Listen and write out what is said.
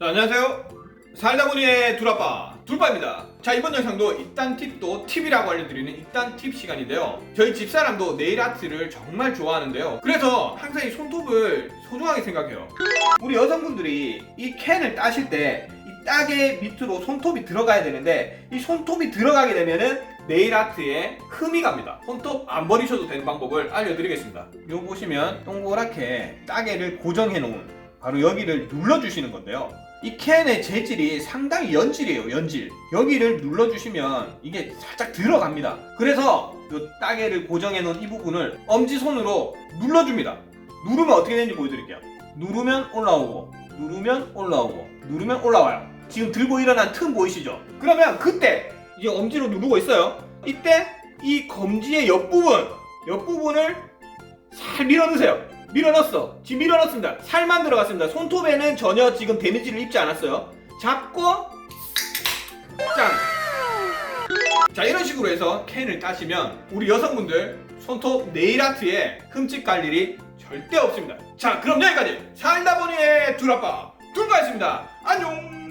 자, 안녕하세요. 살다보니의 둘아빠 둘빠입니다. 자 이번 영상도 이딴 팁도 팁이라고 알려드리는 이딴 팁 시간인데요. 저희 집사람도 네일 아트를 정말 좋아하는데요. 그래서 항상 이 손톱을 소중하게 생각해요. 우리 여성분들이 이 캔을 따실 때이 딱의 밑으로 손톱이 들어가야 되는데 이 손톱이 들어가게 되면은 네일 아트에 흠이 갑니다. 손톱 안 버리셔도 되는 방법을 알려드리겠습니다. 요 보시면 동그랗게 따개를 고정해 놓은 바로 여기를 눌러주시는 건데요. 이 캔의 재질이 상당히 연질이에요, 연질. 여기를 눌러주시면 이게 살짝 들어갑니다. 그래서 이 따개를 고정해 놓은 이 부분을 엄지손으로 눌러줍니다. 누르면 어떻게 되는지 보여드릴게요. 누르면 올라오고, 누르면 올라오고, 누르면 올라와요. 지금 들고 일어난 틈 보이시죠? 그러면 그때 이제 엄지로 누르고 있어요. 이때 이 검지의 옆부분, 옆부분을 살 밀어넣으세요. 밀어넣었어. 지금 밀어넣습니다. 살만 들어갔습니다. 손톱에는 전혀 지금 데미지를 입지 않았어요. 잡고 짠. 자 이런 식으로 해서 캔을 따시면 우리 여성분들 손톱 네일 아트에 흠집 갈 일이 절대 없습니다. 자 그럼 여기까지 살다 보니의 둘아빠 둘바였습니다. 안녕.